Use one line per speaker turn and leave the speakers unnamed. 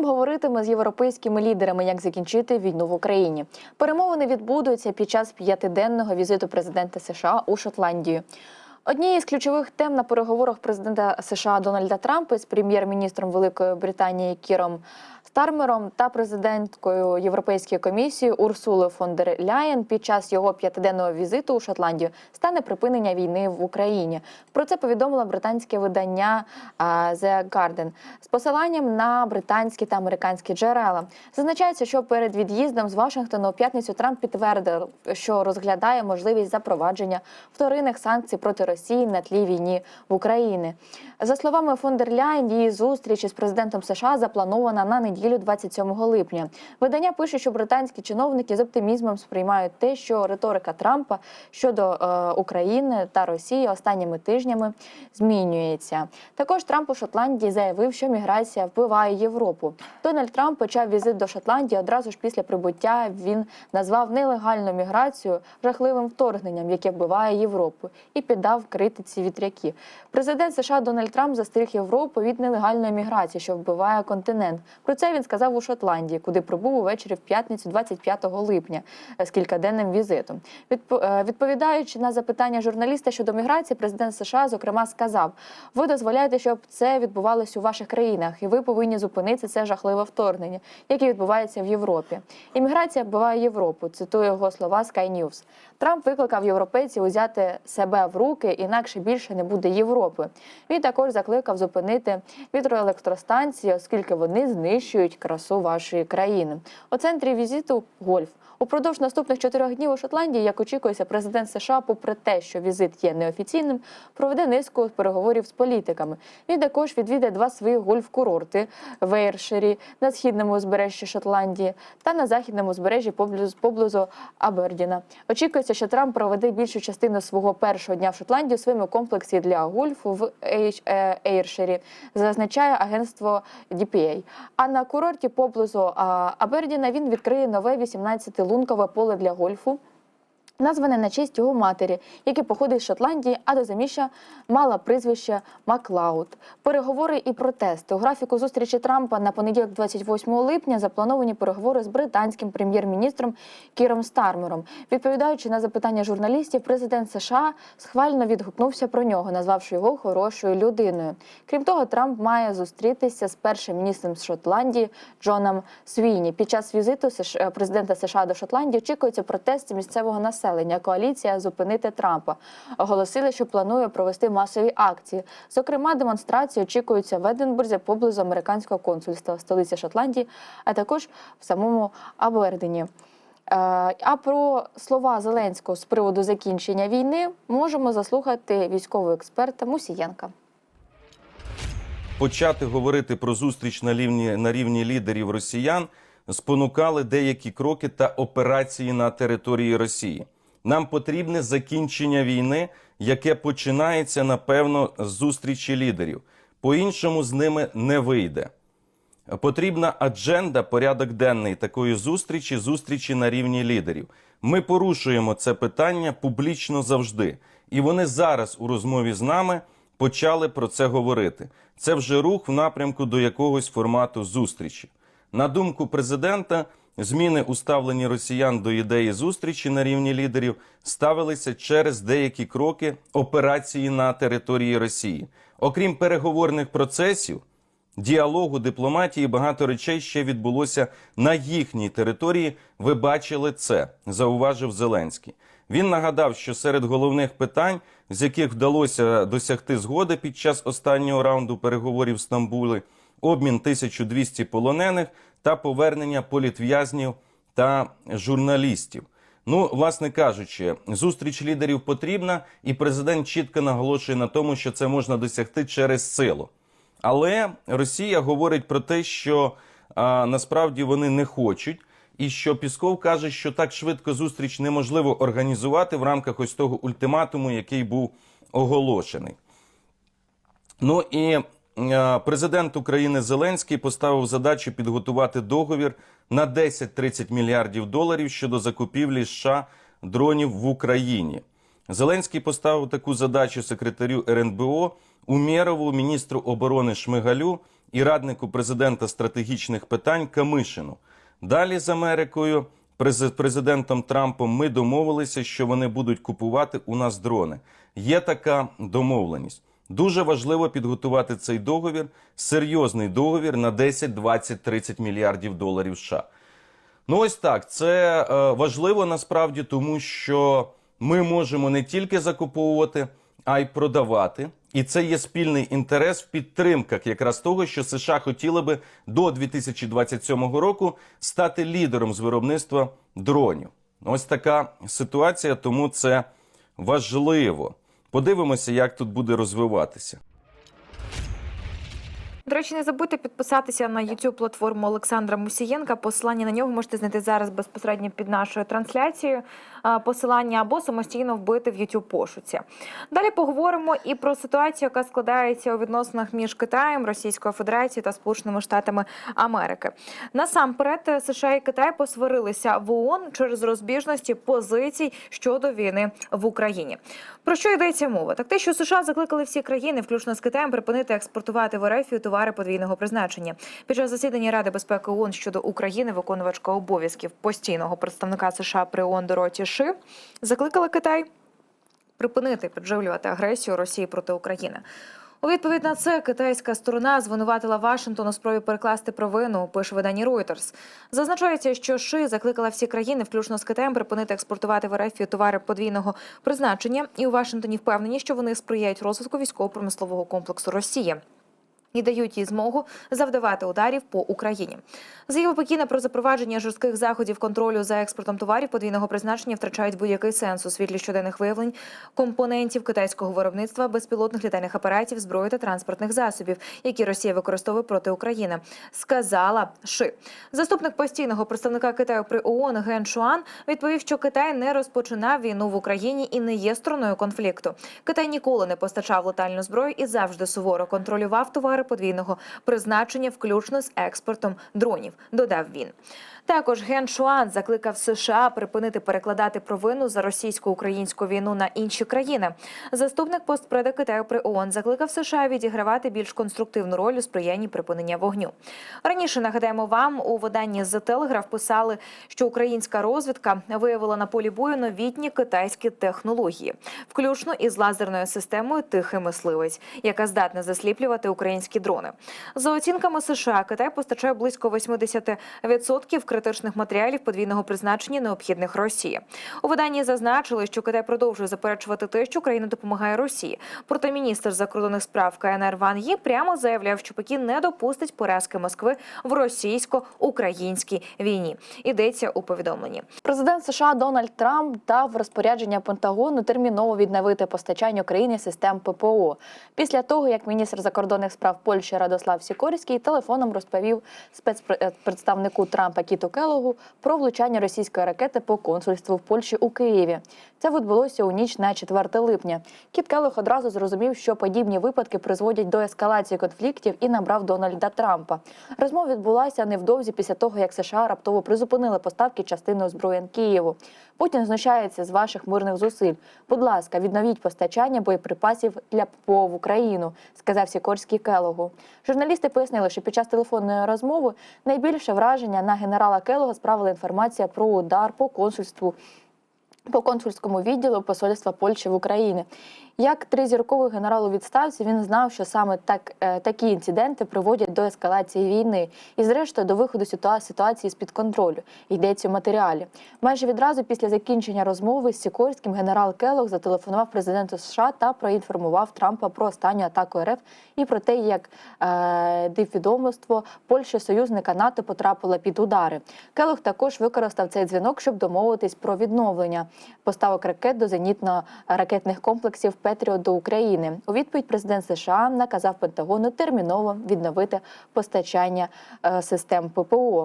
Трамп говоритиме з європейськими лідерами, як закінчити війну в Україні. Перемовини відбудуться під час п'ятиденного візиту президента США у Шотландію. Однією з ключових тем на переговорах президента США Дональда Трампа з прем'єр-міністром Великої Британії Кіром Стармером та президенткою Європейської комісії Урсулою фон дер Ляєн під час його п'ятиденного візиту у Шотландію стане припинення війни в Україні. Про це повідомило британське видання The Guardian з посиланням на британські та американські джерела. Зазначається, що перед від'їздом з Вашингтона у п'ятницю Трамп підтвердив, що розглядає можливість запровадження вторинних санкцій проти Росії на тлі війни в Україні. За словами фон дер Ляєн, її зустріч із президентом США запланована на неділю 27 липня. Видання пише, що британські чиновники з оптимізмом сприймають те, що риторика Трампа щодо е, України та Росії останніми тижнями змінюється. Також Трамп у Шотландії заявив, що міграція вбиває Європу. Дональд Трамп почав візит до Шотландії одразу ж після прибуття. Він назвав нелегальну міграцію жахливим вторгненням, яке вбиває Європу, і піддав критиці вітряки. Президент США Дональд Трамп застеріг Європу від нелегальної міграції, що вбиває континент. Про це він сказав у Шотландії, куди прибув увечері в п'ятницю, 25 липня, е, з кількаденним візитом. Е, Відповідаючи на запитання журналіста щодо міграції, президент США зокрема сказав: ви дозволяєте, щоб це відбувалося у ваших країнах, і ви повинні зупинити це жахливе вторгнення, яке відбувається в Європі. Імміграція вбиває Європу. Цитую його слова Sky News. Трамп викликав європейців узяти себе в руки, інакше більше не буде Європи. Він також закликав зупинити вітроелектростанції, оскільки вони знищують красу вашої країни. У центрі візиту гольф. Упродовж наступних чотирьох днів у Шотландії, як очікується, президент США, попри те, що візит є неофіційним, проведе низку переговорів з політиками. Він також відвідає два свої гольф-курорти в Ейрширі на східному узбережжі Шотландії та на західному узбережжі поблизу, поблизу Абердіна. Очікується, що Трамп проведе більшу частину свого першого дня в Шотландії у своєму комплексі для гольфу в е, Ейрширі, зазначає агентство DPA. А на курорті поблизу Абердіна він відкриє нове 18-лункове поле для гольфу. Назване на честь його матері, яка походить з Шотландії, а до заміща мала прізвище Маклауд. Переговори і протести. У графіку зустрічі Трампа на понеділок, 28 липня, заплановані переговори з британським прем'єр-міністром Кіром Стармером. Відповідаючи на запитання журналістів, президент США схвально відгукнувся про нього, назвавши його хорошою людиною. Крім того, Трамп має зустрітися з першим міністром Шотландії Джоном Свіні. Під час візиту США президента США до Шотландії очікується протести місцевого населення. Коаліція зупинити Трампа оголосили, що планує провести масові акції. Зокрема, демонстрації очікуються в Единбурзі поблизу американського консульства столиці Шотландії, а також в самому Абердені. Е, А про слова Зеленського з приводу закінчення війни можемо заслухати військового експерта Мусієнка.
почати говорити про зустріч на рівні, на рівні лідерів росіян спонукали деякі кроки та операції на території Росії. Нам потрібне закінчення війни, яке починається напевно з зустрічі лідерів. По-іншому з ними не вийде. Потрібна адженда, порядок денний такої зустрічі, зустрічі на рівні лідерів. Ми порушуємо це питання публічно завжди. І вони зараз у розмові з нами почали про це говорити. Це вже рух в напрямку до якогось формату зустрічі. На думку президента, зміни у ставленні росіян до ідеї зустрічі на рівні лідерів ставилися через деякі кроки операції на території Росії. Окрім переговорних процесів, діалогу, дипломатії, багато речей ще відбулося на їхній території. Ви бачили це, зауважив Зеленський. Він нагадав, що серед головних питань, з яких вдалося досягти згоди під час останнього раунду переговорів в Стамбулі, обмін 1200 полонених та повернення політв'язнів та журналістів. Ну, власне кажучи, зустріч лідерів потрібна, і президент чітко наголошує на тому, що це можна досягти через силу. Але Росія говорить про те, що а, насправді вони не хочуть, і що Пісков каже, що так швидко зустріч неможливо організувати в рамках ось того ультиматуму, який був оголошений. Ну і президент України Зеленський поставив задачу підготувати договір на 10-30 мільярдів доларів щодо закупівлі США дронів в Україні. Зеленський поставив таку задачу секретарю РНБО Умєрову, міністру оборони Шмигалю і раднику президента стратегічних питань Камишину. Далі з Америкою, през- президентом Трампом, ми домовилися, що вони будуть купувати у нас дрони. Є така домовленість. Дуже важливо підготувати цей договір, серйозний договір на 10, 20, 30 мільярдів доларів США. Ну, ось так. Це е, важливо насправді, тому що ми можемо не тільки закуповувати, а й продавати. І це є спільний інтерес в підтримках якраз того, що США хотіли би до 2027 року стати лідером з виробництва дронів. Ось така ситуація, тому це важливо. Подивимося, як тут буде розвиватися.
До речі, не забудьте підписатися на youtube платформу Олександра Мусієнка. Посилання на нього можете знайти зараз безпосередньо під нашою трансляцією. Посилання або самостійно вбити в youtube пошуці. Далі поговоримо і про ситуацію, яка складається у відносинах між Китаєм, Російською Федерацією та Сполученими Штатами Америки. Насамперед, США і Китай посварилися в ООН через розбіжності позицій щодо війни в Україні. Про що йдеться мова? Так те, що США закликали всі країни, включно з Китаєм, припинити експортувати в РФ товари подвійного призначення. Під час засідання Ради безпеки ООН щодо України виконувачка обов'язків постійного представника США при ООН Дороті Ши закликала Китай припинити підживлювати агресію Росії проти України. У відповідь на це китайська сторона звинуватила Вашингтон у спробі перекласти провину. Пише видання Reuters. Зазначається, що Ши закликала всі країни, включно з Китаєм, припинити експортувати в РФ товари подвійного призначення, і у Вашингтоні впевнені, що вони сприяють розвитку військово-промислового комплексу Росії. І дають їй змогу завдавати ударів по Україні. Заяви Пекіна про запровадження жорстких заходів контролю за експортом товарів подвійного призначення втрачають будь-який сенс у світлі щоденних виявлень компонентів китайського виробництва, безпілотних літальних апаратів, зброї та транспортних засобів, які Росія використовує проти України, сказала Ши. Заступник постійного представника Китаю при ООН Ген Шуан відповів, що Китай не розпочинав війну в Україні і не є стороною конфлікту. Китай ніколи не постачав летальну зброю і завжди суворо контролював товари подвійного призначення, включно з експортом дронів. Додав він. Також Ген Шуан закликав США припинити перекладати провину за російсько-українську війну на інші країни. Заступник постпреда Китаю при ООН закликав США відігравати більш конструктивну роль у сприянні припинення вогню. Раніше нагадаємо вам у виданні The Telegraph писали, що українська розвідка виявила на полі бою новітні китайські технології, включно із лазерною системою Тихий мисливець, яка здатна засліплювати українські дрони. За оцінками США, Китай постачає близько 80% критичних матеріалів подвійного призначення, необхідних Росії. У виданні зазначили, що Китай продовжує заперечувати те, що країна допомагає Росії. Проте міністр закордонних справ КНР Ван Ї прямо заявляв, що Пекін не допустить поразки Москви в російсько-українській війні. Йдеться у повідомленні.
Президент США Дональд Трамп дав розпорядження Пентагону терміново відновити постачання Україні систем ППО після того, як міністр закордонних справ Польщі Радослав Сікорський телефоном розповів спецпредставнику Трампа Кіту Келогу про влучання російської ракети по консульству в Польщі у Києві. Це відбулося у ніч на 4 липня. Кіт Келог одразу зрозумів, що подібні випадки призводять до ескалації конфліктів і набрав Дональда Трампа. Розмова відбулася невдовзі після того, як США раптово призупинили поставки частини озброєнь Києву. Путін знущається з ваших мирних зусиль. Будь ласка, відновіть постачання боєприпасів для ППО в Україну, сказав Сікорський Келогу. Журналісти пояснили, що під час телефонної розмови найбільше враження на генерала Келога справила інформація про удар по консульству. По консульському відділу посольства Польщі в Україні. Як тризірковий генерал у відставці, він знав, що саме так, е, такі інциденти приводять до ескалації війни і, зрештою, до виходу ситуації з під контролю. Йдеться в матеріалі. Майже відразу після закінчення розмови з Сікорським генерал Келог зателефонував президенту США та проінформував Трампа про останню атаку РФ і про те, як е, дивідомство Польщі союзника НАТО потрапило під удари. Келог також використав цей дзвінок, щоб домовитись про відновлення поставок ракет до зенітно-ракетних комплексів Петріот до України. У відповідь президент США наказав Пентагону терміново відновити постачання е, систем ППО.